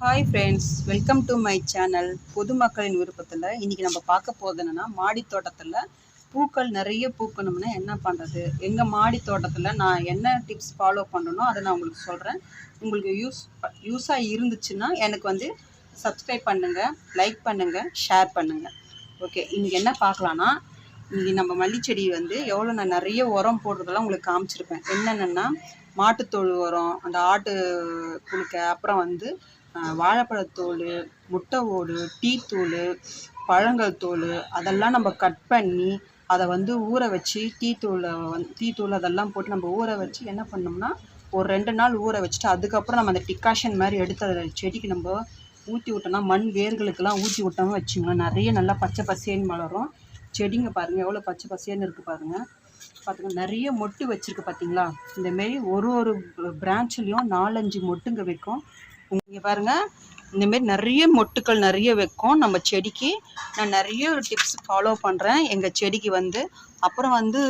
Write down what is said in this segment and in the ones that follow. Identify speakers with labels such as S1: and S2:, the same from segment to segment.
S1: Hi friends welcome to my channel பொதுமக்களின் விருப்பத்தில் இன்றைக்கி நம்ம பார்க்க போகிறது என்னென்னா மாடி தோட்டத்தில் பூக்கள் நிறைய பூக்கணும்னா என்ன பண்ணுறது எங்கள் மாடி தோட்டத்தில் நான் என்ன டிப்ஸ் ஃபாலோ பண்ணணும் அதை நான் உங்களுக்கு சொல்கிறேன் உங்களுக்கு யூஸ் யூஸாக இருந்துச்சுன்னா எனக்கு வந்து சப்ஸ்கிரைப் பண்ணுங்கள் லைக் பண்ணுங்கள் ஷேர் பண்ணுங்கள் ஓகே இன்றைக்கி என்ன பார்க்கலான்னா இன்றைக்கி நம்ம மல்லிச்செடி வந்து எவ்வளோ நான் நிறைய உரம் போடுறதெல்லாம் உங்களுக்கு காமிச்சிருப்பேன். என்னென்னா மாட்டுத்தோல் உரம் அந்த ஆட்டு புழுக்க அப்புறம் வந்து வாழைப்பழத்தோல் முட்டை ஓடு டீ தூள் பழங்கள் தோல் அதெல்லாம் நம்ம கட் பண்ணி அதை வந்து ஊற வச்சு டீ தூளை வந்து டீ தூள் அதெல்லாம் போட்டு நம்ம ஊற வச்சு என்ன பண்ணோம்னா ஒரு ரெண்டு நாள் ஊற வச்சுட்டு அதுக்கப்புறம் நம்ம அந்த டிக்காஷன் மாதிரி எடுத்து அதை செடிக்கு நம்ம ஊற்றி விட்டோம்னா மண் வேர்களுக்கெல்லாம் ஊற்றி விட்டோம்னு வச்சுங்க நிறைய நல்லா பச்சை பசேன்னு வளரும். செடிங்க பாருங்கள் எவ்வளோ பச்சை பசேன்னு இருக்குது பாருங்கள் பார்த்துங்க நிறைய மொட்டு வச்சுருக்கு பார்த்தீங்களா இந்தமாரி ஒரு ஒரு பிரான்ச்லேயும் நாலஞ்சு மொட்டுங்க வைக்கும். இங்கே பாருங்கள் இந்தமாரி நிறைய மொட்டுக்கள் நிறைய வைக்கும். நம்ம செடிக்கு நான் நிறைய டிப்ஸ் ஃபாலோ பண்ணுறேன் எங்கள் செடிக்கு வந்து அப்புறம் வந்து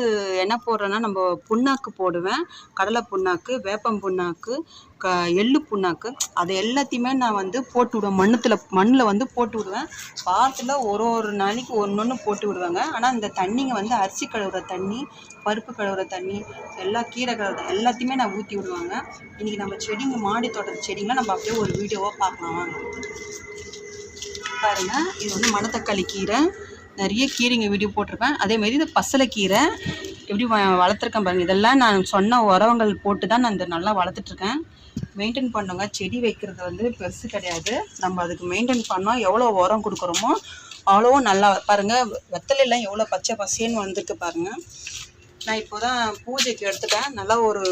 S1: என்ன போடுறேன்னா நம்ம புண்ணாக்கு போடுவேன். கடலை புண்ணாக்கு வேப்பம் புண்ணாக்கு க எள்ளு புண்ணாக்கு. அது எல்லாத்தையுமே நான் வந்து போட்டு விடுவேன். மண்ணுத்தில் மண்ணில் வந்து போட்டு விடுவேன். வாரத்தில் ஒரு ஒரு நாளைக்கு ஒன்று ஒன்று போட்டு விடுவாங்க. ஆனால் இந்த தண்ணிங்க வந்து அரிசி கழுவுற தண்ணி பருப்பு கழுவுற தண்ணி எல்லா கீரை கழுவுற எல்லாத்தையுமே நான் ஊற்றி விடுவாங்க. இன்றைக்கி நம்ம செடிங்க மாடி தோட்டத்து செடிங்களை நம்ம அப்படியே ஒரு வீடியோவாக பார்க்கலாம். பாருங்கள் இது வந்து மணத்தக்காளி கீரை. நிறைய கீரைங்க வீடியோ போட்டிருப்பேன். அதேமாரி இது பசலைக்கீரை எப்படி வ- வளர்த்துருக்கேன் பாருங்கள் இதெல்லாம் நான் சொன்ன உரங்கள் போட்டு தான் நான் இந்த நல்லா வளர்த்துட்ருக்கேன். மெயின்டைன் பண்ணுங்க. செடி வைக்கிறது வந்து பெருசு கிடையாது. நம்ம அதுக்கு மெயின்டைன் பண்ணோம் எவ்வளோ உரம் கொடுக்குறோமோ அவ்வளோவும் நல்லா பாருங்க. வெத்தலையெல்லாம் எவ்வளோ பச்சை பசேன்னு வந்திருக்கு பாருங்கள் நான் இப்போ தான் பூஜைக்கு எடுத்துட்டேன். நல்லா ஒரு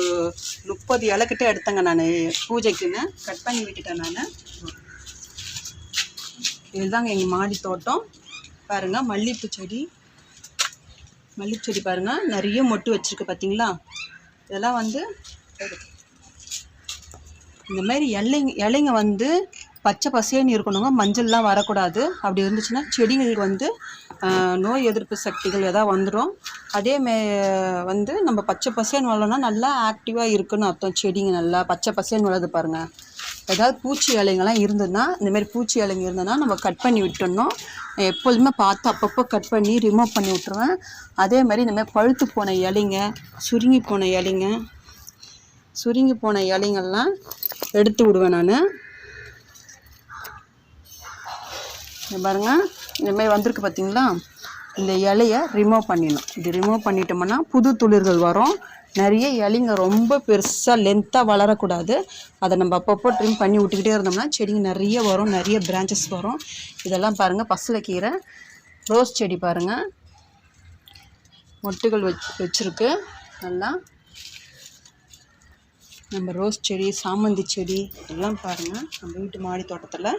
S1: முப்பது இலக்கிட்ட எடுத்தேங்க நான் பூஜைக்குன்னு. கட் பண்ணி விட்டுட்டேன் நான். இதுதாங்க எங்கள் மாடி தோட்டம். பாருங்கள் மல்லிகைப்பூ செடி. மல்லிகைப்பூ செடி பாருங்கள் நிறைய மொட்டு வச்சுருக்கு பார்த்தீங்களா இதெல்லாம் வந்து இந்த மாதிரி இலைங்க இலைங்க வந்து பச்சை பசேன்னு இருக்கணுங்க மஞ்சள்லாம் வரக்கூடாது. அப்படி இருந்துச்சுன்னா செடிங்களுக்கு வந்து நோய் எதிர்ப்பு சக்திகள் எதாவது வந்துடும் அதே மே வந்து நம்ம பச்சை பசேன்னு வளரணும்னா நல்லா ஆக்டிவாக இருக்குன்னு அர்த்தம் செடிங்க நல்லா பச்சை பசேன்னு வளருது பாருங்கள் ஏதாவது பூச்சி இலைங்கெல்லாம் இருந்ததுன்னா இந்த மாதிரி பூச்சி இலைங்க இருந்ததுன்னா நம்ம கட் பண்ணி விட்டுடணும். எப்போதுமே பார்த்து அப்பப்போ கட் பண்ணி ரிமூவ் பண்ணி விட்ருவேன் அதே மாதிரி இந்த மாதிரி பழுத்து போன இலைங்க சுருங்கி போன இலைங்க சுருங்கி போன இலைங்கள்லாம் எடுத்து விடுவேன் நான். பாருங்கள் பாருங்க இந்த வந்திருக்கு பார்த்தீங்களா? இந்த இலையை ரிமூவ் பண்ணிடணும். இது ரிமூவ் பண்ணிட்டோம்னா புது துளிர்கள் வரும். நிறைய இலைங்க ரொம்ப பெருசாக லென்த்தாக வளரக்கூடாது. அதை நம்ம அப்பப்போ ட்ரிம் பண்ணி விட்டுக்கிட்டே இருந்தோம்னா செடிங்க நிறைய வரும் நிறைய பிரான்ச்சஸ் வரும். இதெல்லாம் பாருங்கள் பசலைக்கீரை ரோஸ் செடி பாருங்கள் மொட்டுகள் வச் வச்சுருக்கு நல்லா. நம்ம ரோஸ் செடி சாமந்தி செடி எல்லாம் பாருங்கள் நம்ம வீட்டு மாடி தோட்டத்தில்.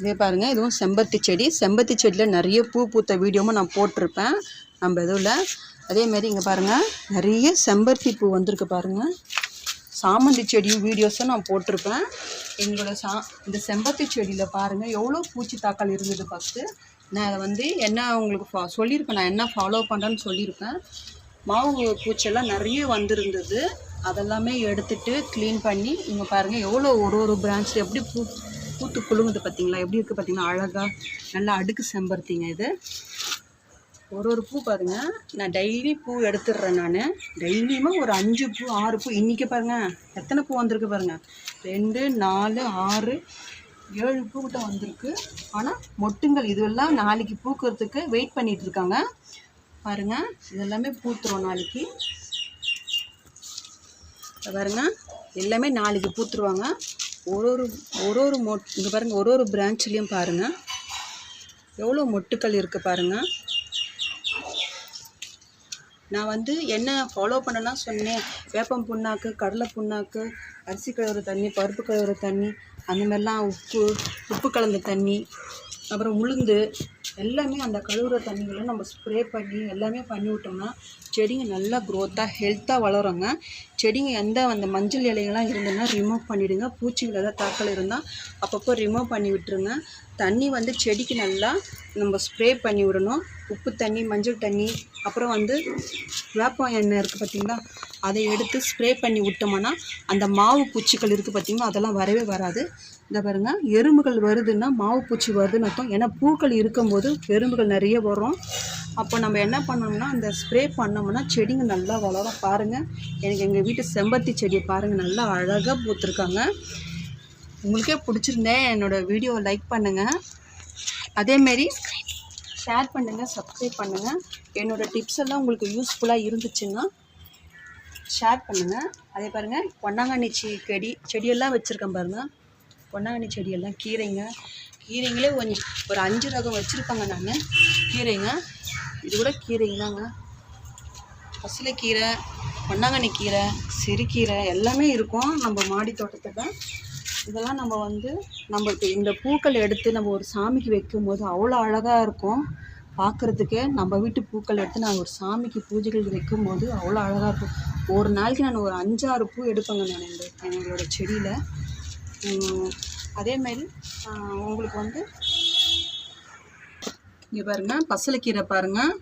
S1: இதே பாருங்கள் இதுவும் செம்பருத்தி செடி. செம்பருத்தி செடியில் நிறைய பூ பூத்த வீடியோவும் நான் போட்டிருப்பேன். நம்ம இதில் அதேமாரி இங்கே பாருங்கள் நிறைய செம்பருத்தி பூ வந்திருக்கு பாருங்கள் சாமந்தி செடியும் வீடியோஸும் நான் போட்டிருப்பேன். எங்களோட சா இந்த செம்பருத்தி செடியில் பாருங்கள் எவ்வளோ பூச்சி தாக்கல் இருந்தது ஃபஸ்ட்டு நான் அதை வந்து என்ன உங்களுக்கு ஃபா சொல்லியிருப்பேன். நான் என்ன ஃபாலோ பண்ணுறேன்னு சொல்லியிருப்பேன். மாவு பூச்செல்லாம் நிறைய வந்திருந்தது. அதெல்லாமே எடுத்துட்டு க்ளீன் பண்ணி இங்கே பாருங்கள் எவ்வளோ ஒரு ஒரு பிரான்ச்சில் எப்படி பூ பூத்து குழுங்குது பார்த்தீங்களா எப்படி இருக்குது பார்த்தீங்களா அழகாக நல்லா அடுக்கு செம்பருத்திங்க இது. ஒரு ஒரு பூ பாருங்க. நான் டெய்லி பூ எடுத்துடுறேன் நான். டெய்லியுமே ஒரு அஞ்சு பூ ஆறு பூ. இன்றைக்கி பாருங்க. எத்தனை பூ வந்திருக்கு பாருங்க. ரெண்டு நாலு ஆறு ஏழு பூ கிட்ட வந்திருக்கு. ஆனால் மொட்டுங்கள் இதுவெல்லாம் நாளைக்கு பூக்கிறதுக்கு வெயிட் பண்ணிட்டு இருக்காங்க. பாருங்க. இதெல்லாமே பூத்துரும் நாளைக்கு. பாருங்க. எல்லாமே நாளைக்கு பூத்துருவாங்க. ஒரு ஒரு ஒரு ஒரு மொட் இங்கே பாருங்கள் ஒரு ஒரு பிரான்ச்லேயும் பாருங்கள் எவ்வளோ மொட்டுக்கள் இருக்குது பாருங்கள் நான் வந்து என்ன ஃபாலோ பண்ணலாம் சொன்னேன். வேப்பம் புண்ணாக்கு கடலை புண்ணாக்கு அரிசி கழுவுற தண்ணி பருப்பு கழுவுற தண்ணி அந்த மாதிரிலாம் உப்பு உப்பு கலந்த தண்ணி அப்புறம் உளுந்து எல்லாமே அந்த கழுவுற தண்ணிகளை நம்ம ஸ்ப்ரே பண்ணி எல்லாமே பண்ணி விட்டோம்னா செடிங்க நல்லா க்ரோத்தாக ஹெல்த்தாக வளருங்க. செடிங்க எந்த அந்த மஞ்சள் இலைகள்லாம் இருந்ததுன்னா ரிமூவ் பண்ணிவிடுங்க பூச்சிகள் ஏதாவது தாக்கல் இருந்தால் அப்பப்போ ரிமூவ் பண்ணி விட்டுருங்க. தண்ணி வந்து செடிக்கு நல்லா நம்ம ஸ்ப்ரே பண்ணி விடணும். உப்பு தண்ணி மஞ்சள் தண்ணி அப்புறம் வந்து வேப்பம் எண்ணெய் இருக்குது பார்த்தீங்களா? அதை எடுத்து ஸ்ப்ரே பண்ணி விட்டோம்னா அந்த மாவு பூச்சிகள் இருக்குது பார்த்தீங்களா? அதெல்லாம் வரவே வராது. இந்த பாருங்கள் எறும்புகள் வருதுன்னா மாவு பூச்சி வருதுன்னு அர்த்தம். ஏன்னா பூக்கள் இருக்கும்போது எறும்புகள் நிறைய வரும். அப்போ நம்ம என்ன பண்ணோம்னா அந்த ஸ்ப்ரே பண்ணோம்னா செடிங்க நல்லா வளரும். பாருங்கள் எனக்கு எங்கள் வீட்டு செம்பருத்தி செடியை பாருங்கள் நல்லா அழகாக பூத்துருக்காங்க. உங்களுக்கே பிடிச்சிருந்தேன். என்னோடய வீடியோவை லைக் பண்ணுங்கள் அதேமாரி ஷேர் பண்ணுங்கள் சப்ஸ்கிரைப் பண்ணுங்கள் என்னோடய டிப்ஸ் எல்லாம் உங்களுக்கு யூஸ்ஃபுல்லாக இருந்துச்சுன்னா ஷேர் பண்ணுங்கள் அதே பாருங்கள் பொன்னாங்கண்ணி செ செடி செடியெல்லாம் வச்சுருக்கேன் பாருங்கள் பொன்னாங்கண்ணி செடியெல்லாம் கீரைங்க. கீரைங்களே கொஞ்சம் ஒரு அஞ்சு ரகம் வச்சுருப்பாங்க நான். கீரைங்க. இது கூட கீரைங்க தாங்க பசிலக்கீரை பொன்னாங்கண்ணி கீரை சிறுகீரை எல்லாமே இருக்கும். நம்ம மாடி தோட்டத்தில் இதெல்லாம் நம்ம வந்து நம்மளுக்கு இந்த பூக்கள் எடுத்து நம்ம ஒரு சாமிக்கு வைக்கும்போது அவ்வளோ அழகாக இருக்கும். பார்க்குறதுக்கே நம்ம வீட்டு பூக்கள் எடுத்து நான் ஒரு சாமிக்கு பூஜைகள் வைக்கும்போது அவ்வளோ அழகாக இருக்கும். ஒரு நாளைக்கு நான் ஒரு அஞ்சாறு பூ எடுப்பேங்க நான் இந்த எங்களோட செடியில். அதேமாரி உங்களுக்கு வந்து இங்கே பாருங்கள் பசலைக்கீரை பாருங்கள்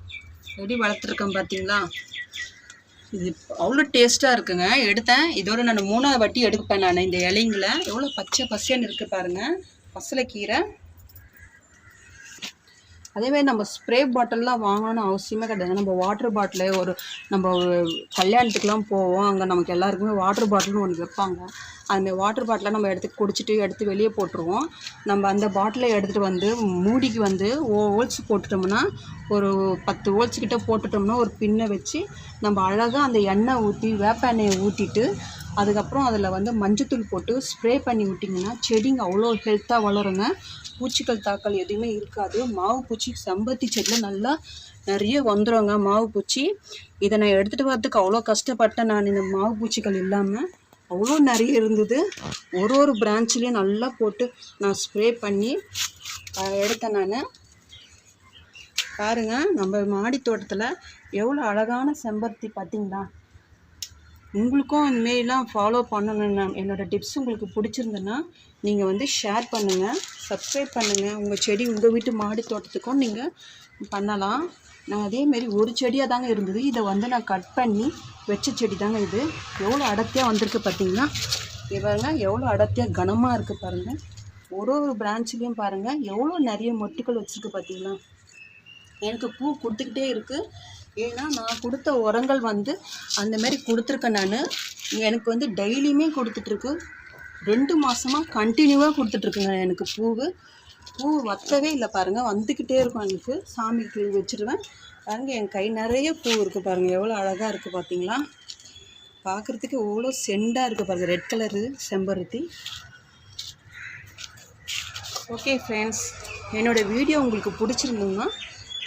S1: செடி வளர்த்துருக்கேன் பார்த்தீங்களா இது அவ்வளோ டேஸ்ட்டாக இருக்குங்க. எடுத்தேன். இதோட நான் மூணாவது வட்டி எடுப்பேன் நான் இந்த இலைங்கள. எவ்வளோ பச்சை பசியான்னு இருக்குது பாருங்கள் பசலைக்கீரை. அதேமாதிரி நம்ம ஸ்ப்ரே பாட்டில்லாம் வாங்கணும்னு அவசியமே கிடையாது. நம்ம வாட்டர் பாட்டிலே ஒரு நம்ம கல்யாணத்துக்குலாம் போவோம். அங்கே நமக்கு எல்லாருக்குமே வாட்டர் பாட்டில்னு ஒன்று வைப்பாங்க. அந்த வாட்டர் பாட்டிலை நம்ம எடுத்து குடிச்சிட்டு எடுத்து வெளியே போட்டுருவோம். நம்ம அந்த பாட்டிலை எடுத்துகிட்டு வந்து மூடிக்கு வந்து ஓ ஓல்ஸ் போட்டுட்டோம்னா ஒரு பத்து ஹோல்ஸ் கிட்டே போட்டுட்டோம்னா ஒரு பின்னை வச்சு நம்ம அழகாக அந்த எண்ணெய் ஊற்றி வேப்ப எண்ணெயை ஊற்றிட்டு அதுக்கப்புறம் அதில் வந்து மஞ்சத்தூள் போட்டு ஸ்ப்ரே பண்ணி விட்டிங்கன்னா செடிங்க அவ்வளோ ஹெல்த்தாக வளருங்க. பூச்சிகள் தாக்கல் எதுவுமே இருக்காது. மாவு பூச்சி செம்பருத்தி செடியில் நல்லா நிறைய வந்துடுங்க மாவு பூச்சி. இதை நான் எடுத்துகிட்டு வரதுக்கு அவ்வளோ கஷ்டப்பட்டேன் நான். இந்த மாவு பூச்சிகள் இல்லாமல் அவ்வளோ நிறைய இருந்தது. ஒரு ஒரு பிரான்ச்லேயும் நல்லா போட்டு நான் ஸ்ப்ரே பண்ணி எடுத்தேன் நான். பாருங்கள் நம்ம மாடி தோட்டத்தில் எவ்வளோ அழகான செம்பருத்தி பார்த்தீங்களா? உங்களுக்கும் இந்தமாரிலாம் ஃபாலோ பண்ணணும் நான் என்னோடய டிப்ஸ் உங்களுக்கு பிடிச்சிருந்ததுன்னா நீங்கள் வந்து ஷேர் பண்ணுங்கள் சப்ஸ்கிரைப் பண்ணுங்கள் உங்கள் செடி உங்கள் வீட்டு மாடி தோட்டத்துக்கும் நீங்கள் பண்ணலாம். நான் அதேமாரி ஒரு செடியாக தாங்க இருந்தது. இதை வந்து நான் கட் பண்ணி வச்ச செடி தாங்க இது. எவ்வளோ அடர்த்தியாக வந்திருக்கு பார்த்தீங்கன்னா இவங்க எவ்வளோ அடர்த்தியாக கனமாக இருக்குது பாருங்கள் ஒரு ஒரு பிரான்ச்சுலேயும் பாருங்கள் எவ்வளோ நிறைய மொட்டுக்கள் வச்சுருக்கு பார்த்தீங்களா? எனக்கு பூ கொடுத்துக்கிட்டே இருக்குது ஏன்னா நான் கொடுத்த உரங்கள் வந்து அந்த மாதிரி கொடுத்துருக்கேன் நான். எனக்கு வந்து டெய்லியுமே கொடுத்துட்ருக்கு. ரெண்டு மாதமாக கண்டினியூவாக கொடுத்துட்ருக்குங்க எனக்கு பூவு. பூ வத்தவே இல்லை பாருங்கள் வந்துக்கிட்டே இருக்கும் எனக்கு. சாமிக்கு வச்சுருவேன். பாருங்கள் என் கை நிறைய பூ இருக்குது பாருங்கள் எவ்வளோ அழகாக இருக்குது பார்த்தீங்களா பார்க்குறதுக்கு எவ்வளோ செண்டாக இருக்குது பாருங்கள் ரெட் கலரு செம்பருத்தி. ஓகே ஃப்ரெண்ட்ஸ் என்னோடய வீடியோ உங்களுக்கு பிடிச்சிருந்ததுன்னா